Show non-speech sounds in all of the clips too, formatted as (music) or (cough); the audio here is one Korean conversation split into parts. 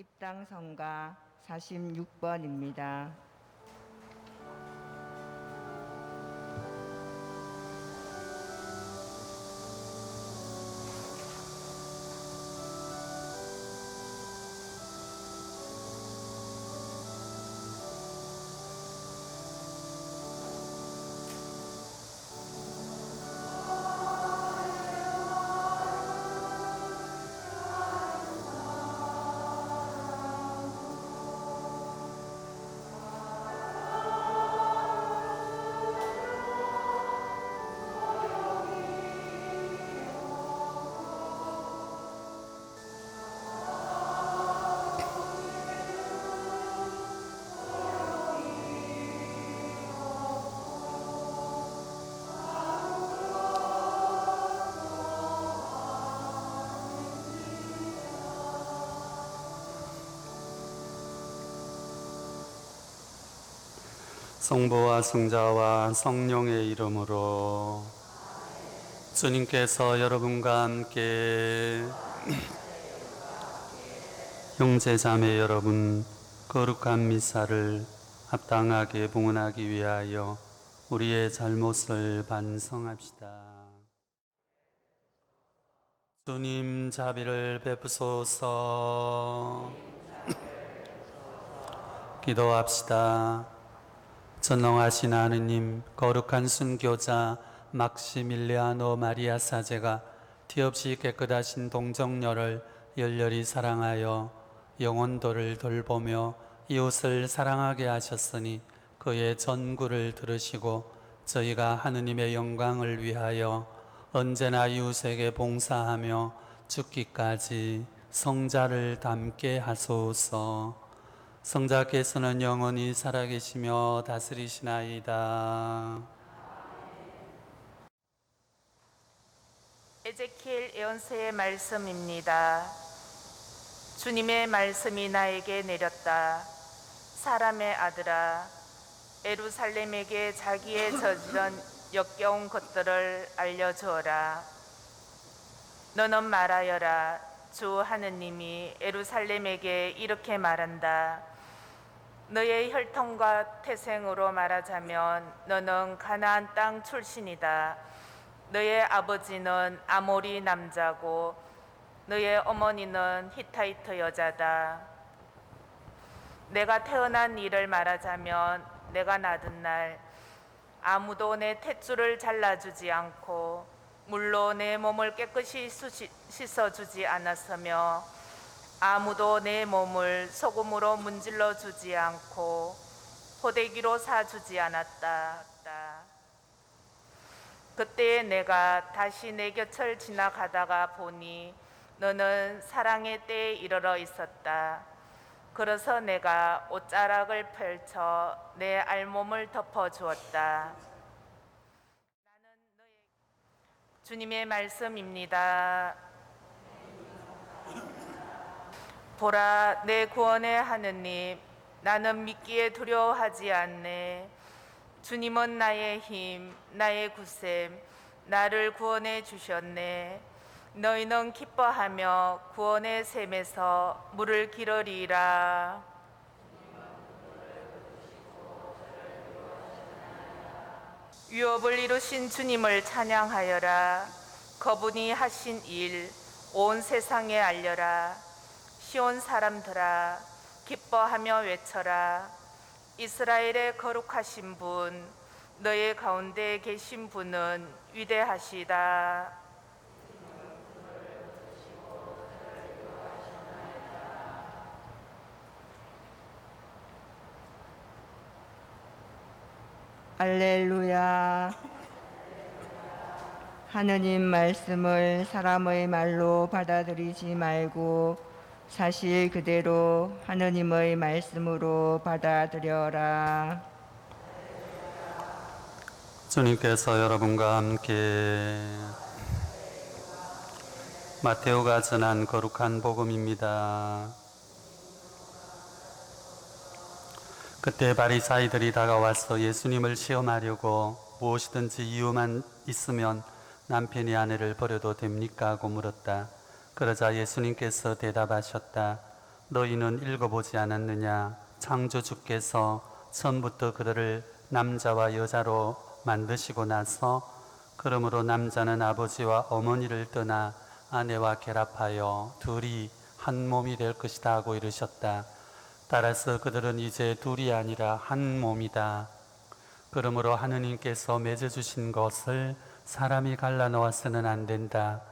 입당성가 46번입니다. 성부와 성자와 성령의 이름으로 주님께서 여러분과 함께 형제 자매 여러분 거룩한 미사를 합당하게 봉헌하기 위하여 우리의 잘못을 반성합시다. 주님 자비를 베푸소서 기도합시다. 전능하신 하느님, 거룩한 순교자 막시밀리아노 마리아 사제가 티없이 깨끗하신 동정녀를 열렬히 사랑하여 영혼도를 돌보며 이웃을 사랑하게 하셨으니 그의 전구를 들으시고 저희가 하느님의 영광을 위하여 언제나 이웃에게 봉사하며 죽기까지 성자를 닮게 하소서. 성자께서는 영원히 살아계시며 다스리시나이다. 에제키엘 예언서의 말씀입니다. 주님의 말씀이 나에게 내렸다. 사람의 아들아, 에루살렘에게 자기의 저지른 역겨운 것들을 알려주어라. 너는 말하여라. 주 하느님이 에루살렘에게 이렇게 말한다. 너의 혈통과 태생으로 말하자면 너는 가나안 땅 출신이다. 너의 아버지는 아모리 남자고 너의 어머니는 히타이트 여자다. 내가 태어난 일을 말하자면 내가 낳은 날 아무도 내 탯줄을 잘라주지 않고 물로 내 몸을 깨끗이 씻어주지 않았으며 아무도 내 몸을 소금으로 문질러 주지 않고 포대기로 사주지 않았다. 그때 내가 다시 내 곁을 지나가다가 보니 너는 사랑의 때에 이르러 있었다. 그래서 내가 옷자락을 펼쳐 내 알몸을 덮어 주었다. 주님의 말씀입니다. 보라 내 구원의 하느님 나는 믿기에 두려워하지 않네. 주님은 나의 힘 나의 구셈 나를 구원해 주셨네. 너희는 기뻐하며 구원의 샘에서 물을 기르리라. 유업을 이루신 주님을 찬양하여라. 그분이 하신 일 온 세상에 알려라 시온 사람들아 기뻐하며 외쳐라 이스라엘의 거룩하신 분 너의 가운데 계신 분은 위대하시다 알렐루야. 하느님 말씀을 사람의 말로 받아들이지 말고 사실 그대로 하느님의 말씀으로 받아들여라. 주님께서 여러분과 함께 마테오가 전한 거룩한 복음입니다. 그때 바리사이들이 다가와서 예수님을 시험하려고 무엇이든지 이유만 있으면 남편이 아내를 버려도 됩니까? 하고 물었다. 그러자 예수님께서 대답하셨다. 너희는 읽어보지 않았느냐? 창조주께서 처음부터 그들을 남자와 여자로 만드시고 나서 그러므로 남자는 아버지와 어머니를 떠나 아내와 결합하여 둘이 한 몸이 될 것이다 하고 이르셨다. 따라서 그들은 이제 둘이 아니라 한 몸이다. 그러므로 하느님께서 맺어주신 것을 사람이 갈라놓아서는 안 된다.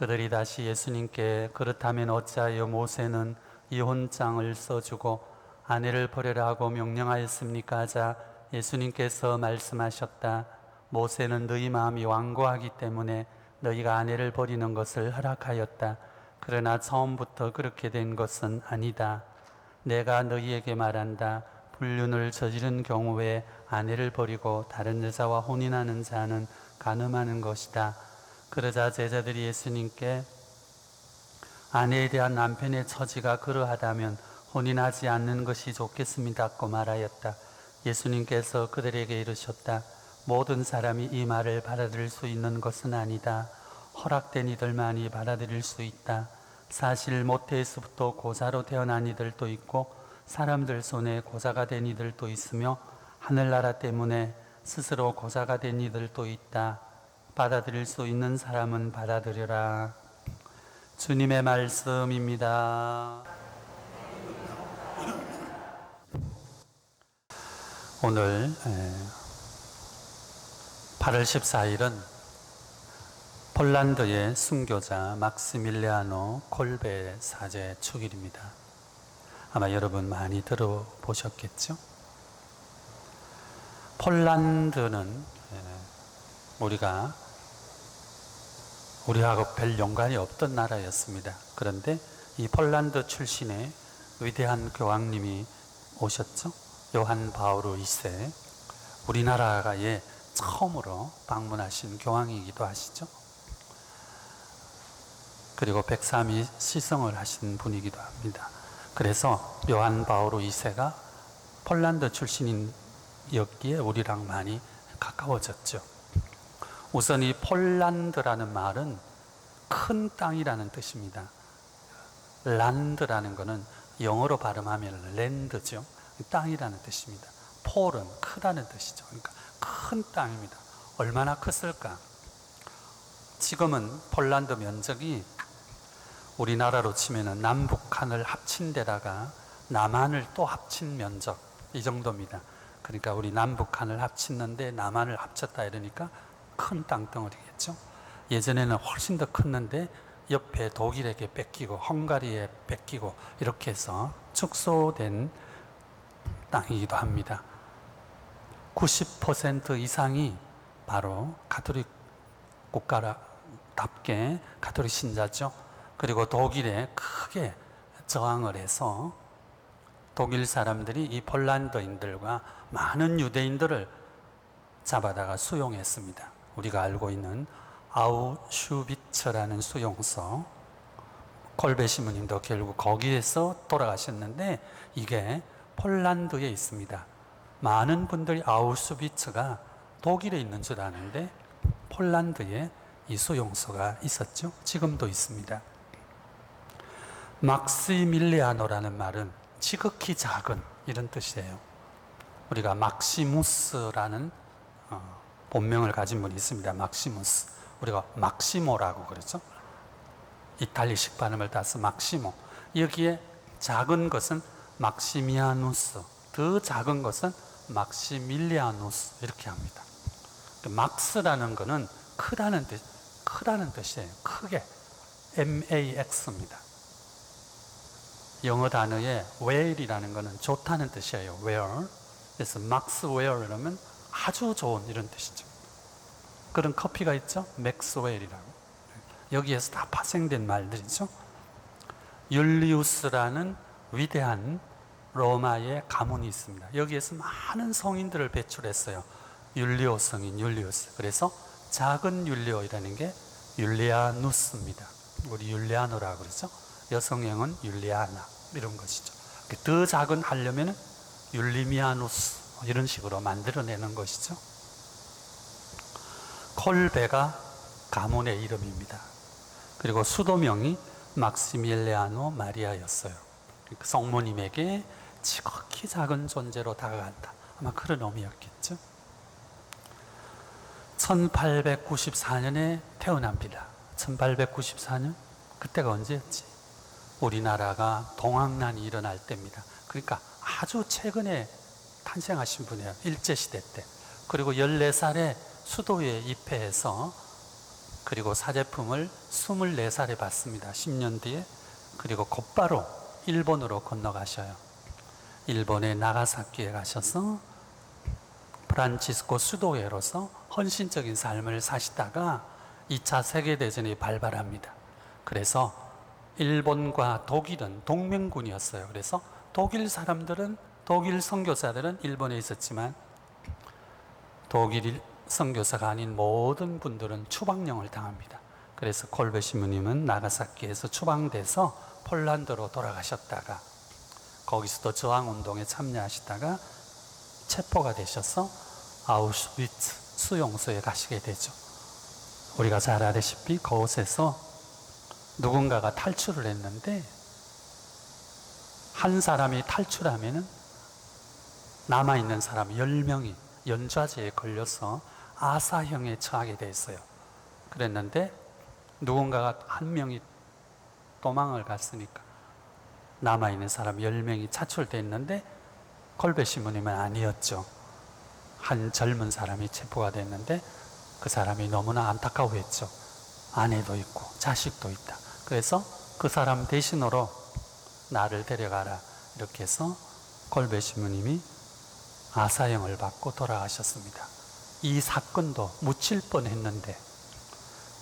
그들이 다시 예수님께 그렇다면 어찌하여 모세는 이혼장을 써주고 아내를 버려라 하고 명령하였습니까? 하자 예수님께서 말씀하셨다. 모세는 너희 마음이 완고하기 때문에 너희가 아내를 버리는 것을 허락하였다. 그러나 처음부터 그렇게 된 것은 아니다. 내가 너희에게 말한다. 불륜을 저지른 경우에 아내를 버리고 다른 여자와 혼인하는 자는 간음하는 것이다. 그러자 제자들이 예수님께 아내에 대한 남편의 처지가 그러하다면 혼인하지 않는 것이 좋겠습니다고 말하였다. 예수님께서 그들에게 이르셨다. 모든 사람이 이 말을 받아들일 수 있는 것은 아니다. 허락된 이들만이 받아들일 수 있다. 사실 모태에서부터 고사로 태어난 이들도 있고 사람들 손에 고사가 된 이들도 있으며 하늘나라 때문에 스스로 고사가 된 이들도 있다. 받아들일 수 있는 사람은 받아들여라. 주님의 말씀입니다. 오늘 8월 14일은 폴란드의 순교자 막시밀리아노 콜베 사제 축일입니다. 아마 여러분 많이 들어보셨겠죠? 폴란드는 우리가 우리하고 별 연관이 없던 나라였습니다. 그런데 이 폴란드 출신의 위대한 교황님이 오셨죠? 요한 바오로 2세 우리나라에 처음으로 방문하신 교황이기도 하시죠. 그리고 103이 시성을 하신 분이기도 합니다. 그래서 요한 바오로 2세가 폴란드 출신이었기에 우리랑 많이 가까워졌죠. 우선 이 폴란드라는 말은 큰 땅이라는 뜻입니다. 란드라는 것은 영어로 발음하면 랜드죠. 땅이라는 뜻입니다. 폴은 크다는 뜻이죠. 그러니까 큰 땅입니다. 얼마나 컸을까? 지금은 폴란드 면적이 우리나라로 치면은 남북한을 합친 데다가 남한을 또 합친 면적 이 정도입니다. 그러니까 우리 남북한을 합쳤는데 남한을 합쳤다 이러니까 큰 땅덩어리겠죠. 예전에는 훨씬 더 컸는데 옆에 독일에게 뺏기고 헝가리에 뺏기고 이렇게 해서 축소된 땅이기도 합니다. 90% 이상이 바로 가톨릭 국가답게 가톨릭 신자죠. 그리고 독일에 크게 저항을 해서 독일 사람들이 이 폴란드인들과 많은 유대인들을 잡아다가 수용했습니다. 우리가 알고 있는 아우슈비츠라는 수용소 콜베 시모님도 결국 거기에서 돌아가셨는데 이게 폴란드에 있습니다. 많은 분들이 아우슈비츠가 독일에 있는 줄 아는데 폴란드에 이 수용소가 있었죠. 지금도 있습니다. 막시밀리아노라는 말은 지극히 작은 이런 뜻이에요. 우리가 막시무스라는 어, 본명을 가진 분이 있습니다. 막시무스. 우리가 막시모라고 그러죠. 이탈리식 발음을 따서 막시모. 여기에 작은 것은 막시미아누스, 더 작은 것은 막시밀리아누스 이렇게 합니다. 막스라는 것은 크다는 뜻, 크다는 뜻이에요. 크게 M-A-X입니다. 영어 단어에 well이라는 것은 좋다는 뜻이에요. well. 그래서 maxwell 이러면 아주 좋은 이런 뜻이죠. 그런 커피가 있죠. 맥스웰이라고. 여기에서 다 파생된 말들이죠. 율리우스라는 위대한 로마의 가문이 있습니다. 여기에서 많은 성인들을 배출했어요. 율리오 성인 율리우스. 그래서 작은 율리오이라는 게 율리아누스입니다. 우리 율리아노라 그러죠. 여성형은 율리아나 이런 것이죠. 더 작은 하려면 율리미아누스 이런 식으로 만들어내는 것이죠. 콜베가 가문의 이름입니다. 그리고 수도명이 막시밀리아노 마리아였어요. 그러니까 성모님에게 지극히 작은 존재로 다가간다. 아마 그런 의미였겠죠. 1894년에 태어납니다. 1894년? 그때가 언제였지? 우리나라가 동학난이 일어날 때입니다. 그러니까 아주 최근에 탄생하신 분이에요. 일제시대 때. 그리고 14살에 수도에 입회해서 그리고 사제품을 24살에 받습니다. 10년 뒤에. 그리고 곧바로 일본으로 건너가셔요. 일본의 나가사키에 가셔서 프란치스코 수도회로서 헌신적인 삶을 사시다가 2차 세계대전이 발발합니다. 그래서 일본과 독일은 동맹군이었어요. 그래서 독일 사람들은 독일 선교사들은 일본에 있었지만 독일 선교사가 아닌 모든 분들은 추방령을 당합니다. 그래서 콜베 신부님은 나가사키에서 추방돼서 폴란드로 돌아가셨다가 거기서도 저항 운동에 참여하시다가 체포가 되셔서 아우슈비츠 수용소에 가시게 되죠. 우리가 잘 아다시피 그곳에서 누군가가 탈출을 했는데 한 사람이 탈출하면은 남아있는 사람 10명이 연좌제에 걸려서 아사형에 처하게 됐어요. 그랬는데 누군가가 한 명이 도망을 갔으니까 남아있는 사람 10명이 차출됐는데 콜베 신부님은 아니었죠. 한 젊은 사람이 체포가 됐는데 그 사람이 너무나 안타까워했죠. 아내도 있고 자식도 있다. 그래서 그 사람 대신으로 나를 데려가라. 이렇게 해서 콜베 신부님이 아사형을 받고 돌아가셨습니다. 이 사건도 묻힐 뻔 했는데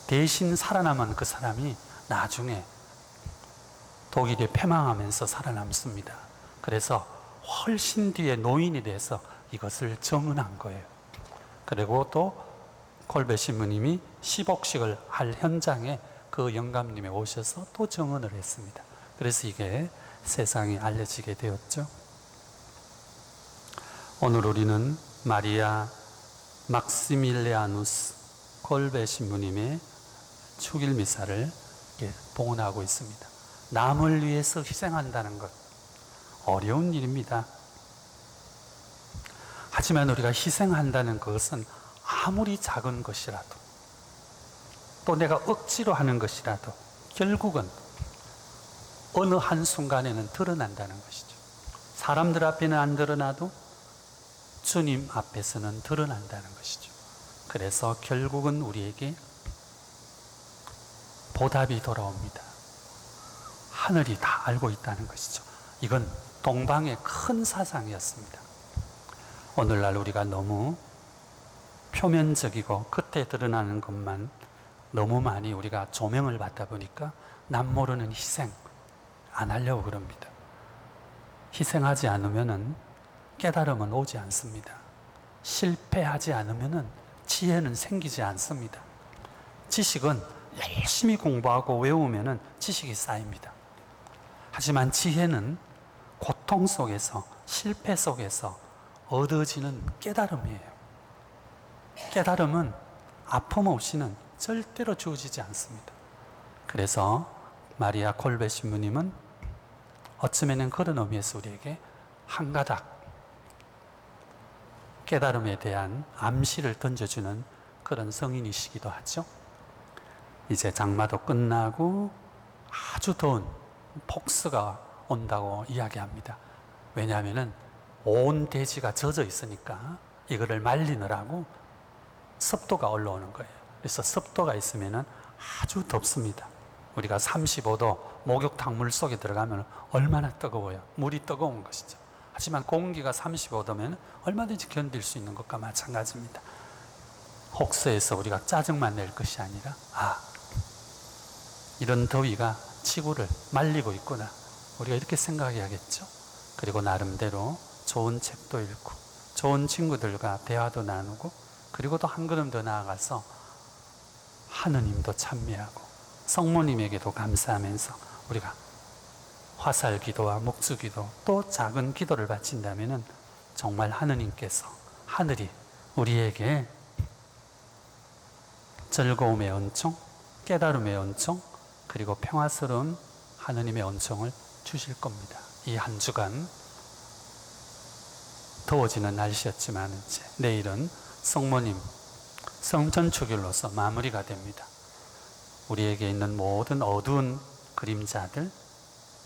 대신 살아남은 그 사람이 나중에 독일이 패망하면서 살아남습니다. 그래서 훨씬 뒤에 노인이 돼서 이것을 정은한 거예요. 그리고 또 콜베 신부님이 시복식을 할 현장에 그 영감님이 오셔서 또 정언을 했습니다. 그래서 이게 세상에 알려지게 되었죠. 오늘 우리는 마리아 막시밀리아누스 콜베 신부님의 축일 미사를 봉헌하고 있습니다. 남을 위해서 희생한다는 것 어려운 일입니다. 하지만 우리가 희생한다는 것은 아무리 작은 것이라도 또 내가 억지로 하는 것이라도 결국은 어느 한 순간에는 드러난다는 것이죠. 사람들 앞에는 안 드러나도 주님 앞에서는 드러난다는 것이죠. 그래서 결국은 우리에게 보답이 돌아옵니다. 하늘이 다 알고 있다는 것이죠. 이건 동방의 큰 사상이었습니다. 오늘날 우리가 너무 표면적이고 끝에 드러나는 것만 너무 많이 우리가 조명을 받다 보니까 남 모르는 희생 안 하려고 그럽니다. 희생하지 않으면은 깨달음은 오지 않습니다. 실패하지 않으면은 지혜는 생기지 않습니다. 지식은 열심히 공부하고 외우면은 지식이 쌓입니다. 하지만 지혜는 고통 속에서 실패 속에서 얻어지는 깨달음이에요. 깨달음은 아픔 없이는 절대로 주어지지 않습니다. 그래서 마리아 콜베 신부님은 어쩌면은 그런 의미에서 우리에게 한 가닥 깨달음에 대한 암시를 던져주는 그런 성인이시기도 하죠. 이제 장마도 끝나고 아주 더운 폭스가 온다고 이야기합니다. 왜냐하면은 온 대지가 젖어 있으니까 이거를 말리느라고 습도가 올라오는 거예요. 그래서 습도가 있으면은 아주 덥습니다. 우리가 35도 목욕탕 물 속에 들어가면 얼마나 뜨거워요. 물이 뜨거운 것이죠. 하지만 공기가 35도면 얼마든지 견딜 수 있는 것과 마찬가지입니다. 혹서에서 우리가 짜증만 낼 것이 아니라 아 이런 더위가 지구를 말리고 있구나. 우리가 이렇게 생각해야겠죠. 그리고 나름대로 좋은 책도 읽고 좋은 친구들과 대화도 나누고 그리고 또 한 걸음 더 나아가서 하느님도 찬미하고 성모님에게도 감사하면서 우리가 화살 기도와 목수 기도 또 작은 기도를 바친다면 정말 하느님께서 하늘이 우리에게 즐거움의 은총, 깨달음의 은총, 그리고 평화스러운 하느님의 은총을 주실 겁니다. 이 한 주간 더워지는 날씨였지만 이제 내일은 성모님 성전축일로서 마무리가 됩니다. 우리에게 있는 모든 어두운 그림자들,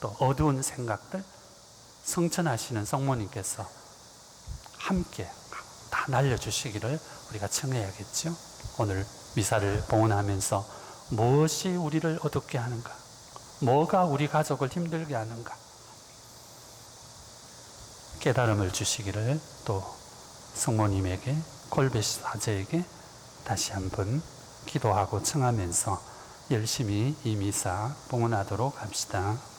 또 어두운 생각들 성천하시는 성모님께서 함께 다 날려주시기를 우리가 청해야겠죠. 오늘 미사를 봉헌하면서 무엇이 우리를 어둡게 하는가? 뭐가 우리 가족을 힘들게 하는가? 깨달음을 주시기를 또 성모님에게 콜베 사제에게 다시 한번 기도하고 청하면서 열심히 이 미사 봉헌하도록 합시다.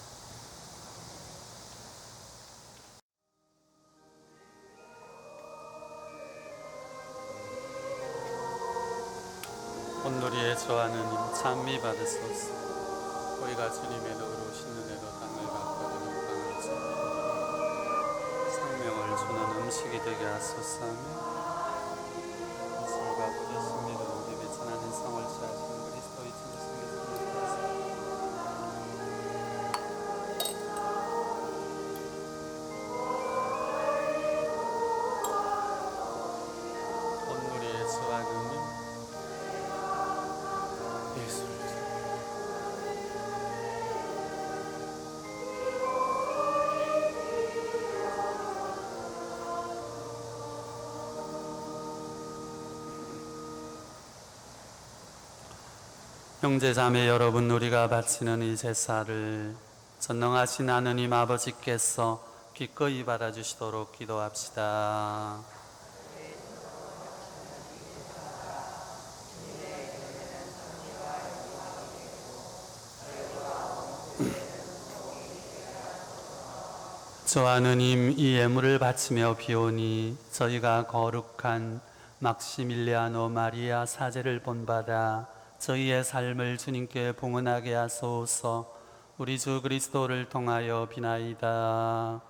저하는 님 찬미 받으소서. 우리가 주님의 오시는 대로 땅을 바꿔드는 땅을 주 생명을 주는 음식이 되게 하소서. 예수 형제 자매 여러분 우리가 바치는 이 제사를 전능하신 하느님 아버지께서 기꺼이 받아주시도록 기도합시다. (clears throat) 저 하느님 이 예물을 바치며 비오니 저희가 거룩한 막시밀리아노 마리아 사제를 본받아 저희의 삶을 주님께 봉헌하게 하소서. 우리 주 그리스도를 통하여 비나이다.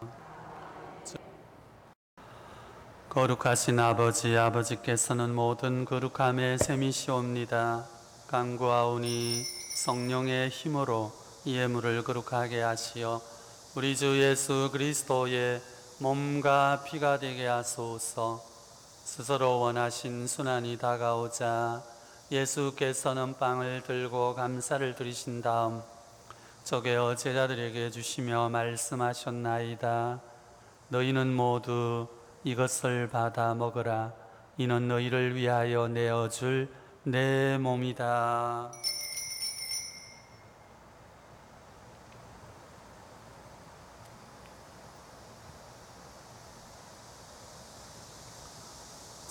거룩하신 아버지 아버지께서는 모든 거룩함의 셈이시옵니다. 간구하오니 성령의 힘으로 이 예물을 거룩하게 하시어 우리 주 예수 그리스도의 몸과 피가 되게 하소서. 스스로 원하신 순환이 다가오자 예수께서는 빵을 들고 감사를 드리신 다음 저게어 제자들에게 주시며 말씀하셨나이다. 너희는 모두 이것을 받아 먹으라. 이는 너희를 위하여 내어줄 내 몸이다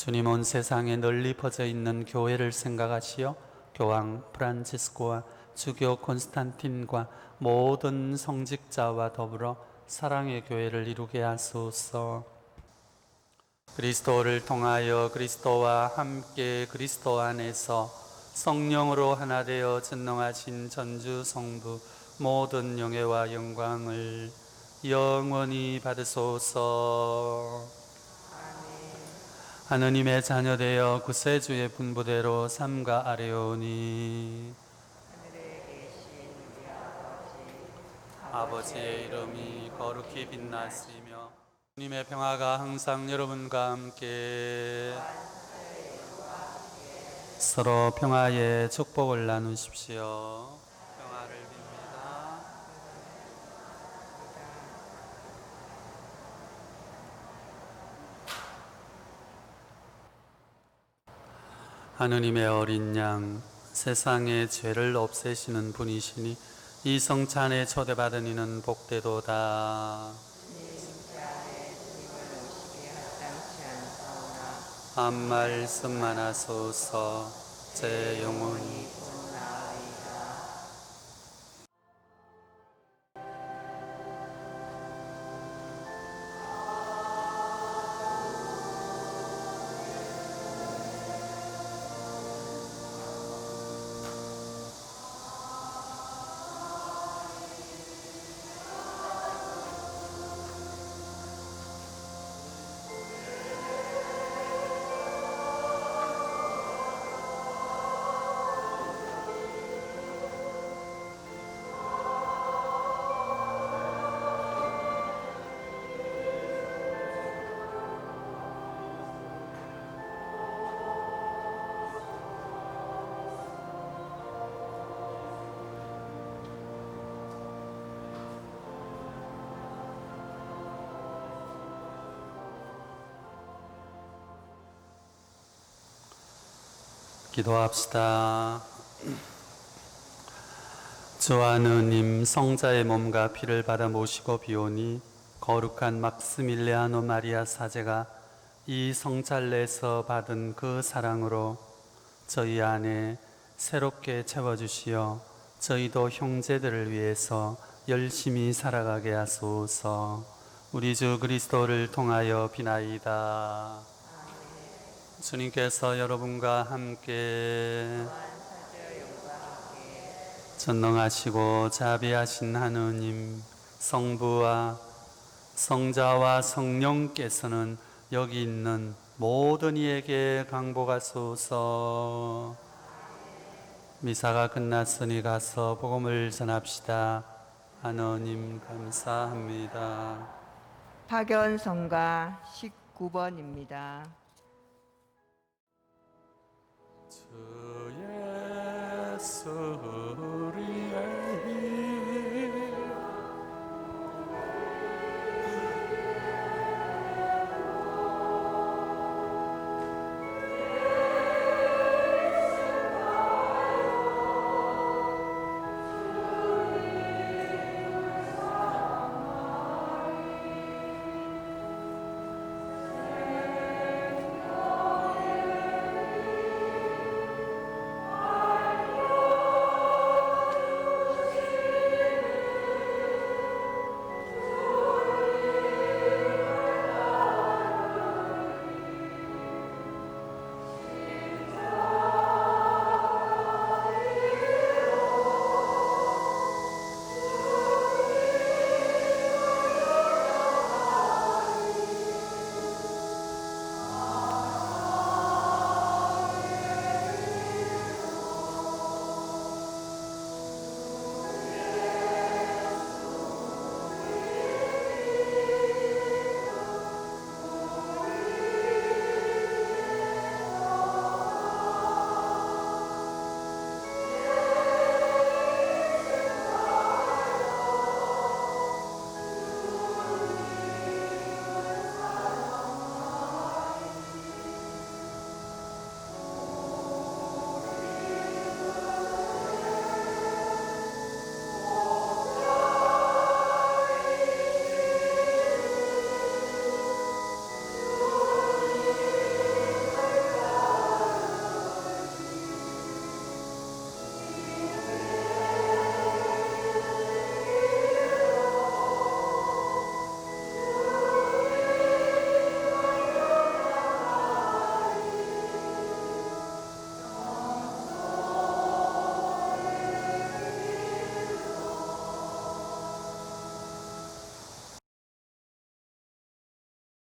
주님 온 세상에 널리 퍼져 있는 교회를 생각하시어 교황 프란치스코와 주교 콘스탄틴과 모든 성직자와 더불어 사랑의 교회를 이루게 하소서. 그리스도를 통하여 그리스도와 함께 그리스도 안에서 성령으로 하나 되어 전능하신 전주 성부 모든 영예와 영광을 영원히 받으소서. 하느님의 자녀되어 구세주의 분부대로 삼가 아뢰오니 아버지의 이름이 거룩히 빛나시며 주님의 평화가 항상 여러분과 함께 서로 평화의 축복을 나누십시오. 평화를 빕니다. 하느님의 어린 양 세상의 죄를 없애시는 분이시니 이 성찬에 초대받은 이는 복되도다. 한 말씀 만 하소서 제 영혼이 기도합시다. 주 하느님 성자의 몸과 피를 받아 모시고 비오니 거룩한 막스밀리아노 마리아 사제가 이 성찰내에서 받은 그 사랑으로 저희 안에 새롭게 채워주시어 저희도 형제들을 위해서 열심히 살아가게 하소서 우리 주 그리스도를 통하여 비나이다. 주님께서 여러분과 함께 전능하시고 자비하신 하느님 성부와 성자와 성령께서는 여기 있는 모든 이에게 강복하소서. 미사가 끝났으니 가서 복음을 전합시다. 하느님 감사합니다. 파견성가 19번입니다. 주 예수 우리